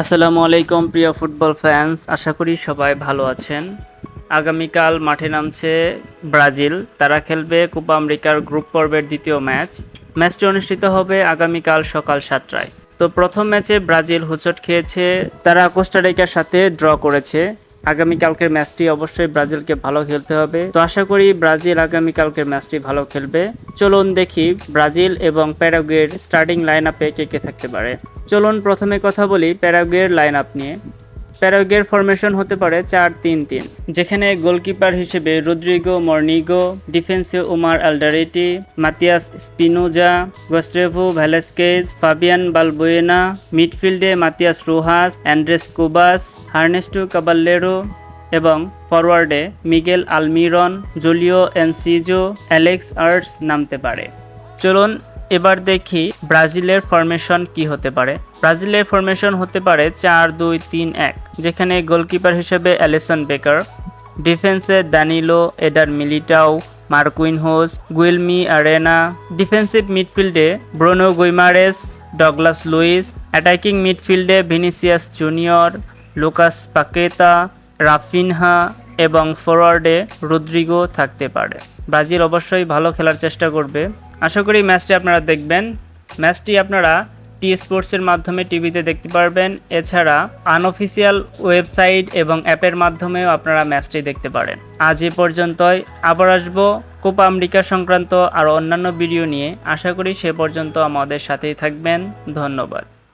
আসসালামু আলাইকুম, প্রিয় ফুটবল ফ্যান্স। আশা করি সবাই ভালো আছেন। আগামীকাল মাঠে নামছে ব্রাজিল। তারা খেলবে কোপা আমেরিকার গ্রুপ পর্বের দ্বিতীয় ম্যাচ। ম্যাচটি অনুষ্ঠিত হবে আগামীকাল সকাল সাতটায়। তো প্রথম ম্যাচে ব্রাজিল হুচট খেয়েছে। তারা কোস্টারিকার সাথে ড্র করেছে। আগামীকালকের ম্যাচটি অবশ্যই ব্রাজিলকে ভালো খেলতে হবে। তো আশা করি ব্রাজিল আগামীকালকের ম্যাচটি ভালো খেলবে। চলুন দেখি ব্রাজিল এবং প্যারাগুয়ের স্টার্টিং লাইন আপে কে কে থাকতে পারে। চলুন প্রথমে কথা বলি প্যারাগুয়ের লাইন আপ নিয়ে। প্যারাগুয়ের ফরমেশন হতে পারে চার তিন তিন, যেখানে গোলকিপার হিসেবে রদ্রিগো মর্নিগো ডিফেন্সে Omar Alderete, Matias Espinoza Gustavo Velazquez, Fabian Balbuena, মিডফিল্ডে Matias Rojas, Andres Cubas, Ernesto Caballero এবং ফরওয়ার্ডে Miguel Almiron, Julio Enciso, Alex Arce নামতে পারে। চলুন এবার দেখি ব্রাজিলের ফরমেশন কি হতে পারে। ব্রাজিলের ফরমেশন হতে পারে চার দুই তিন এক, যেখানে গোলকিপার হিসেবে অ্যালিসন বেকার ডিফেন্সে Danilo Eder Militao Marquinhos Guilherme Arana defensive মিডফিল্ডে Bruno Guimaraes, Douglas Luiz attacking মিডফিল্ডে Vinicius Junior, Lucas Paqueta, Raphinha এবং ফরওয়ার্ডে রদ্রিগো থাকতে পারে। ব্রাজিল অবশ্যই ভালো খেলার চেষ্টা করবে। আশা করি ম্যাচটি আপনারা দেখবেন। ম্যাচটি আপনারা টি স্পোর্টসের মাধ্যমে টিভিতে দেখতে পারবেন। এছাড়া আনঅফিসিয়াল ওয়েবসাইট এবং অ্যাপের মাধ্যমেও আপনারা ম্যাচটি দেখতে পারেন। আজ এ পর্যন্তই। আবার আসব কোপা আমেরিকা সংক্রান্ত আর অন্যান্য ভিডিও নিয়ে। আশা করি সে পর্যন্ত আমাদের সাথেই থাকবেন। ধন্যবাদ।